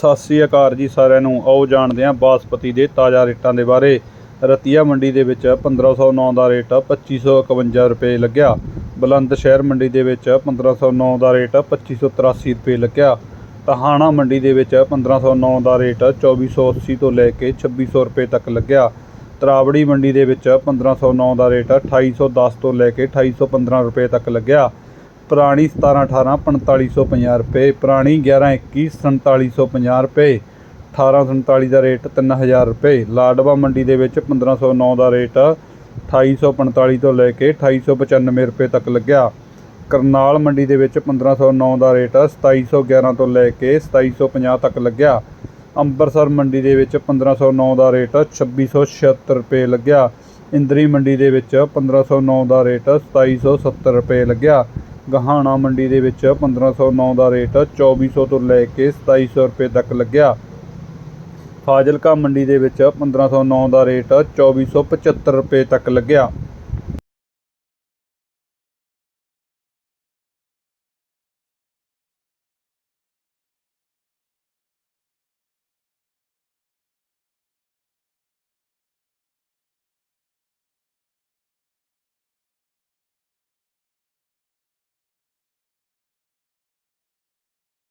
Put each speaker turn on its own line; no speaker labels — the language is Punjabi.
ਸਤਿ ਸ੍ਰੀ ਅਕਾਲ ਜੀ ਸਾਰਿਆਂ ਨੂੰ। ਆਓ ਜਾਣਦੇ ਹਾਂ ਬਾਸਪਤੀ ਦੇ ਤਾਜ਼ਾ ਰੇਟਾਂ ਦੇ ਬਾਰੇ। ਰਤੀਆ ਮੰਡੀ ਦੇ ਵਿੱਚ 1509 ਦਾ ਰੇਟ 2551 ਰੁਪਏ ਲੱਗਿਆ। ਬੁਲੰਦ ਸ਼ਹਿਰ ਮੰਡੀ ਦੇ ਵਿੱਚ 1509 ਦਾ ਰੇਟ 2583 ਰੁਪਏ ਲੱਗਿਆ। ਟਹਾਣਾ ਮੰਡੀ ਦੇ ਵਿੱਚ 1509 ਦਾ ਰੇਟ 2480 ਤੋਂ ਲੈ ਕੇ 2600 ਰੁਪਏ ਤੱਕ ਲੱਗਿਆ। ਤਰਾਵੜੀ ਮੰਡੀ ਦੇ ਵਿੱਚ 1509 ਦਾ ਰੇਟ 2810 ਤੋਂ ਲੈ ਕੇ 2815 ਰੁਪਏ ਤੱਕ ਲੱਗਿਆ। ਪੁਰਾਣੀ 17 18 4550 ਰੁਪਏ, ਪੁਰਾਣੀ 11 21 4750 ਰੁਪਏ 1847 ਦਾ ਰੇਟ 3000 ਰੁਪਏ, ਲਾਡਵਾ ਮੰਡੀ ਦੇ ਵਿੱਚ 1509 ਦਾ ਰੇਟ 2845 ਤੋਂ ਲੈ ਕੇ 2895 ਰੁਪਏ ਤੱਕ ਲੱਗਿਆ। ਕਰਨਾਲ ਮੰਡੀ ਦੇ ਵਿੱਚ 1509 ਦਾ ਰੇਟ 2711 ਤੋਂ ਲੈ ਕੇ 2750 ਤੱਕ ਲੱਗਿਆ। ਅੰਮ੍ਰਿਤਸਰ ਮੰਡੀ ਦੇ ਵਿੱਚ 1509 ਦਾ ਰੇਟ 2676 ਰੁਪਏ ਲੱਗਿਆ। ਇੰਦਰੀ ਮੰਡੀ ਦੇ ਵਿੱਚ 1509 ਦਾ ਰੇਟ 2770 ਰੁਪਏ ਲੱਗਿਆ। ਗਹਾਣਾ ਮੰਡੀ ਦੇ ਵਿੱਚ 1509 ਦਾ ਰੇਟ 2400 ਤੋਂ ਲੈ ਕੇ 2700 ਰੁਪਏ ਤੱਕ ਲੱਗਿਆ। ਫਾਜ਼ਿਲਕਾ ਮੰਡੀ ਦੇ ਵਿੱਚ 1509 ਦਾ ਰੇਟ 2475 ਰੁਪਏ ਤੱਕ ਲੱਗਿਆ।